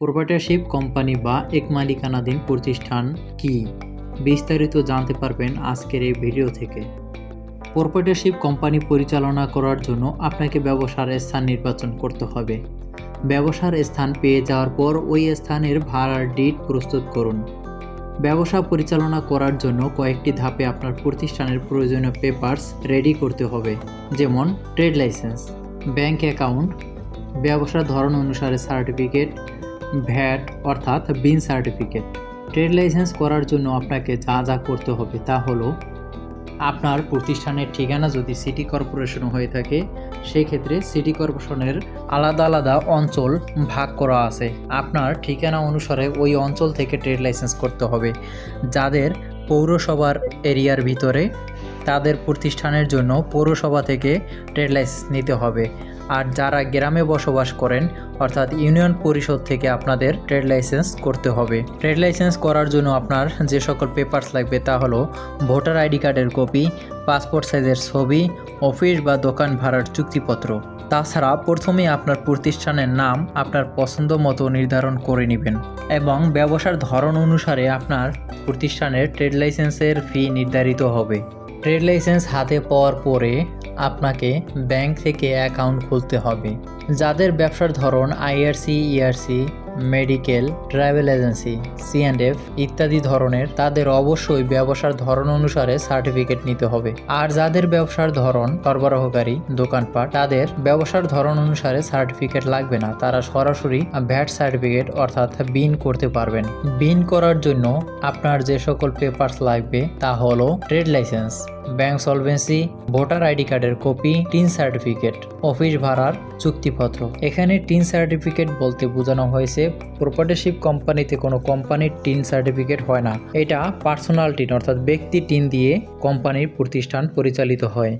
প্রোপ্রাইটারশিপ company বা এক মালিকানাধীন প্রতিষ্ঠান কি? বিস্তারিত জানতে পারবেন আজকের এই ভিডিও থেকে। প্রোপ্রাইটারশিপ কোম্পানি পরিচালনা করার জন্য আপনাকে ব্যবসার স্থান নির্বাচন করতে হবে। ব্যবসার স্থান পেয়ে যাওয়ার পর ওই স্থানের ভাড়ার ডিট প্রস্তুত করুন। ব্যবসা পরিচালনা করার জন্য কয়েকটি ধাপে আপনার প্রতিষ্ঠানের প্রয়োজনীয় পেপারস রেডি করতে হবে, যেমন ট্রেড লাইসেন্স ব্যাংক অ্যাকাউন্ট ব্যবসার ধরন অনুসারে সার্টিফিকেট ভ্যাট, অর্থাৎ বিন সার্টিফিকেট। ট্রেড লাইসেন্স করার জন্য আপনাকে যা যা করতে হবে তা হলো, আপনার প্রতিষ্ঠানের ঠিকানা যদি সিটি কর্পোরেশন হয়ে থাকে, সেক্ষেত্রে সিটি কর্পোরেশনের আলাদা আলাদা অঞ্চল ভাগ করা আছে। আপনার ঠিকানা অনুসারে ওই অঞ্চল থেকে ট্রেড লাইসেন্স করতে হবে। যাদের পৌরসভার এরিয়ার ভিতরে তাদের প্রতিষ্ঠানের জন্য পৌরসভা থেকে ট্রেড লাইসেন্স নিতে হবে। আর যারা গ্রামে বসবাস করেন, অর্থাৎ ইউনিয়ন পরিষদ থেকে আপনাদের ট্রেড লাইসেন্স করতে হবে। ট্রেড লাইসেন্স করার জন্য আপনার যে সকল পেপারস লাগবে তা হলো ভোটার আইডি কার্ডের কপি, পাসপোর্ট সাইজের ছবি, অফিস বা দোকান ভাড়ার চুক্তিপত্র। তাছাড়া প্রথমে আপনার প্রতিষ্ঠানের নাম আপনার পছন্দ মতো নির্ধারণ করে নেবেন এবং ব্যবসার ধরন অনুসারে আপনার প্রতিষ্ঠানের ট্রেড লাইসেন্সের ফি নির্ধারিত হবে। ট্রেড লাইসেন্স হাতে পাওয়ার পরে আপনাকে ব্যাংক থেকে অ্যাকাউন্ট খুলতে হবে। যাদের ব্যবসার ধরন IRC, ERC medical, travel agency CNF ইত্যাদি ধরনের তাদের অবশ্যই ব্যবসার ধরন অনুসারে সার্টিফিকেট নিতে হবে। আর যাদের ব্যবসার ধরন সরবরাহকারী, দোকানপাট, তাদের ব্যবসার ধরন অনুসারে সার্টিফিকেট লাগবে না। তারা সরাসরি ভ্যাট সার্টিফিকেট অর্থাৎ বিন করতে পারবেন। বিন করার জন্য আপনার যে সকল পেপারস লাগবে তা হলো trade licence. Bank solvency, voter ID কার্ডের কপি, টিন সার্টিফিকেট, অফিস ভাড়ার চুক্তিপত্র। এখানে টিন সার্টিফিকেট বলতে বোঝানো হয়েছে, প্রপার্টিশিপ কোম্পানিতে কোনো কোম্পানির টিন সার্টিফিকেট হয় না। এটা পার্সোনাল টিন, অর্থাৎ ব্যক্তি টিন দিয়ে কোম্পানির প্রতিষ্ঠান পরিচালিত হয়।